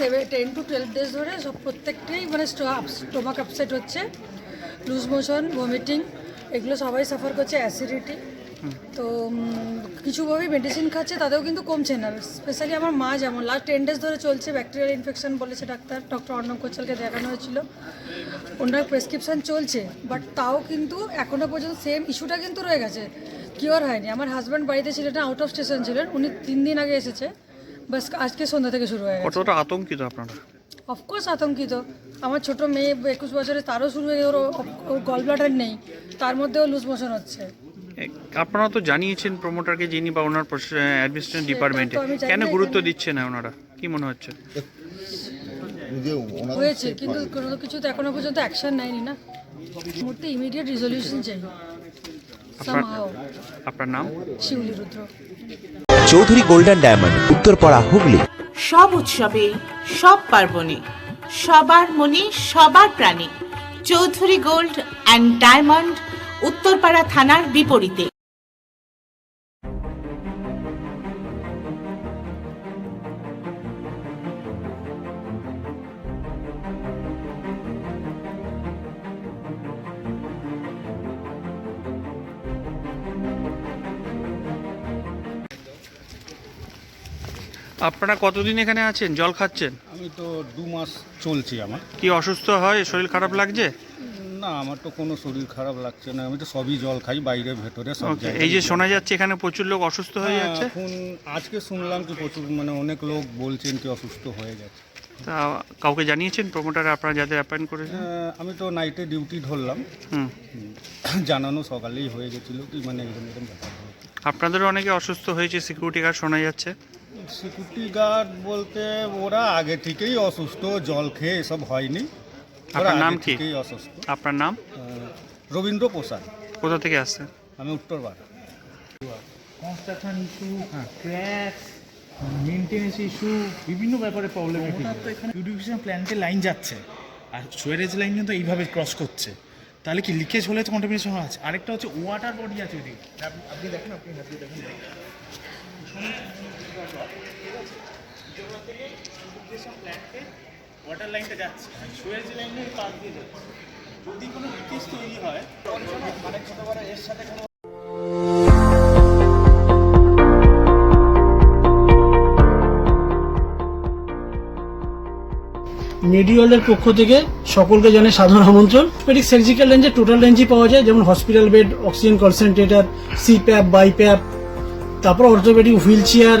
Seven ten two twelve days ধরে সব প্রত্যেকটাই মানে স্টোমাক আপসেট হচ্ছে লুজ মোশন ভমিটিং এগুলো সবাই সাফার করছে অ্যাসিডিটি তো কিছুভাবেই মেডিসিন খাচ্ছে, তাতেও কিন্তু কমছে না। স্পেশালি আমার মা যেমন লাস্ট টেন ডেজ ধরে চলছে ব্যাকটেরিয়াল ইনফেকশন বলেছে ডাক্তার ডক্টর অর্ণব কোচালকে দেখানো হয়েছিল। ওনার প্রেসক্রিপশন চলছে বাট তাও কিন্তু এখনও পর্যন্ত সেম ইস্যুটা কিন্তু রয়ে গেছে। কিওর হয়নি। আমার হাজব্যান্ড বাড়িতে ছিলেন আউট অফ স্টেশন ছিলেন, উনি তিন দিন আগে এসেছে। বাস আজকে সন্ধ্যা থেকে শুরু হয়ে গেছে কতটা আতঙ্কিত আপনারা অফকোর্স আতঙ্কিত আমার ছোট মেয়ে একুশ বছরে তারও শুরু হয়ে ওর গল ব্লাডার নেই তার মধ্যেও লুজ মোশন হচ্ছে আপনারা তো জানিয়েছেন প্রমোটারকে যিনি বা ওনার অ্যাডমিনিস্ট্রেশন ডিপার্টমেন্টে কেন গুরুত্ব দিচ্ছে না ওনারা কি মনে হচ্ছে হয়েছে কিন্তু কোনো কিছু তো এখনও পর্যন্ত অ্যাকশন নেয়নি না মুহূর্তে ইমিডিয়েট রিজলিউশন চাই আপনার নাম শিউলি রুদ্র চৌধুরী গোল্ডেন ডায়মন্ড, উত্তরপাড়া হুগলি। সব উৎসবে, সব পার্বণে, সবার মনে সবার প্রাণে। Chowdhury gold and diamond, Uttarpara থানার বিপরীতে। আপনারা কতদিন এখানে আছেন? জল খাচ্ছেন? আমি তো দু মাস চলছি আমার। কি অসুস্থ হয়? শরীর খারাপ লাগছে? না আমার তো কোনো শরীর খারাপ লাগছে না। আমি তো সবই জল খাই বাইরে ভেতরে সব ওকে এই যে শোনা যাচ্ছে এখানে প্রচুর লোক অসুস্থ হয়ে হ্যাঁ, যাচ্ছে? এখন আজকে শুনলাম কি প্রচুর মানে অনেক লোক বলছেন কি অসুস্থ হয়ে গেছে। তা কাউকে জানিয়েছেন প্রমোটার আপনারা যাদের অ্যাপয়েন্ট করেছেন? আহ, আমি তো নাইটে ডিউটি ধরলাম। হুম। হুম, জানানো সকালেই হয়ে গেছিল কি মানে এরকম এরকম ব্যাপার। আপনাদেরও অনেকে অসুস্থ হয়েছে সিকিউরিটি গার্ড শোনা যাচ্ছে। সিকিউরিটি গার্ড বলতে ওরা আগে থেকেই অসুস্থ জল খেয়ে এসব হয়নি। আপনার নাম কি? থেকেই অসুস্থ। আপনার নাম? রবীন্দ্র প্রসাদ। কোথা থেকে আসছেন? আমি Uttarpara construction issue crack maintenance issue বিভিন্ন ব্যাপারে প্রবলেম পিউরিফিকেশন প্ল্যান্টে লাইন যাচ্ছে। আর সুয়ারেজ লাইন কিন্তু এইভাবে ক্রস করছে। তাহলে কি লিকেজ হলে তো কন্টামিনেশন আছে আরেকটা হচ্ছে ওয়াটার বডি আছে ওদিকে। আপ- আপনি দেখেন। ওয়াটার লাইনটা যাচ্ছে সুয়ারেজ লাইনের পাশ দিয়ে যাচ্ছে যদি কোনো তৈরি হয় মেডিওয়ালের পক্ষ থেকে সকলকে জানে সাধারণ আমন্ত্রণ। পেডিক সার্জিক্যাল রেঞ্জে টোটাল রেঞ্জই পাওয়া যায়, যেমন hospital bed oxygen concentrator CPAP BiPAP তারপর orthopaedic wheelchair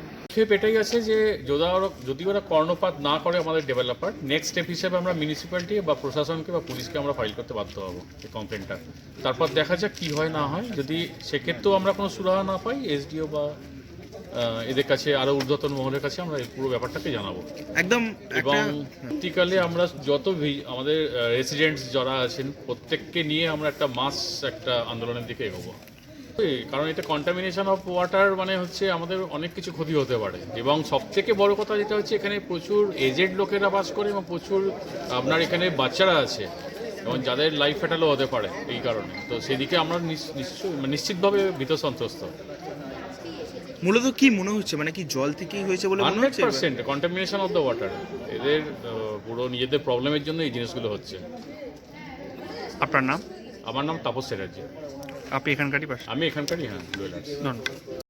ক্ষেপ এটাই আছে যে যদি ওরা যদি ওরা কর্ণপাত না করে আমাদের ডেভেলপার নেক্সট স্টেপ হিসেবে আমরা মিউনিসিপ্যালিটি বা প্রশাসনকে বা পুলিশকে আমরা ফাইল করতে বাধ্য হব এই কমপ্লেনটা তারপর দেখা যাক কী হয় না হয়। যদি সেক্ষেত্রেও আমরা কোনো সুরাহা না পাই এসডিও বা এদের কাছে আরও ঊর্ধ্বতন মহলের কাছে আমরা এই পুরো ব্যাপারটাকে জানাব। একদম এবং পরবর্তীকালে আমরা যত আমাদের রেসিডেন্টস যারা আছেন প্রত্যেককে নিয়ে আমরা একটা মাস একটা আন্দোলনের দিকে এগোবো। কারণ এটা কন্টামিনেশন অফ ওয়াটার মানে হচ্ছে আমাদের অনেক কিছু ক্ষতি হতে পারে। এবং সব থেকে বড় কথা যেটা হচ্ছে এখানে প্রচুর এজেড লোকেরা বাস করে এবং প্রচুর আপনার এখানে বাচ্চারা আছে। এবং যাদের লাইফ ফেটালও হতে পারে এই কারণে। তো সেদিকে আমরা মানে নিশ্চিতভাবে ভীত সন্ত্রস্ত মূলত কি মনে হচ্ছে? মানে কি জল থেকেই হয়েছে বলে মনে হচ্ছে? Percent contamination of the water এদের পুরো নিজেদের প্রবলেমের জন্য এই জিনিসগুলো হচ্ছে। আপনার নাম? আমার নাম তাপস চ্যাটার্জি। আপনি এখানকারই পাশ আমি এখানকারই হ্যাঁ ধন্যবাদ।